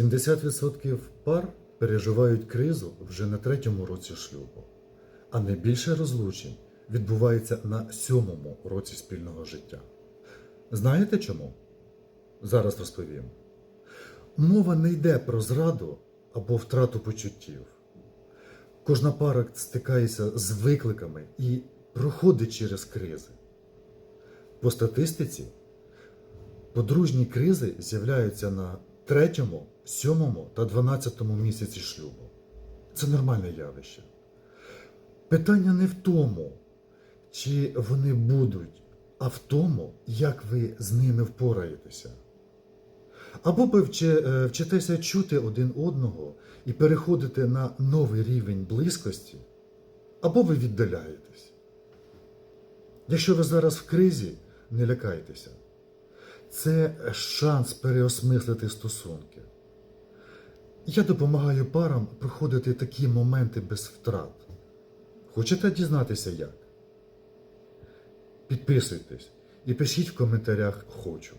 70% пар переживають кризу вже на третьому році шлюбу, а найбільше розлучень відбувається на сьомому році спільного життя. Знаєте чому? Зараз розповім. Мова не йде про зраду або втрату почуттів. Кожна пара стикається з викликами і проходить через кризи. По статистиці, подружні кризи з'являються на третьому, сьомому та дванадцятому місяці шлюбу. Це нормальне явище. Питання не в тому, чи вони будуть, а в тому, як ви з ними впораєтеся. Або ви е, вчитеся чути один одного і переходите на новий рівень близькості, або ви віддаляєтесь. Якщо ви зараз в кризі, не лякайтеся. Це шанс переосмислити стосунки. Я допомагаю парам проходити такі моменти без втрат. Хочете дізнатися як? Підписуйтесь і пишіть в коментарях хочу.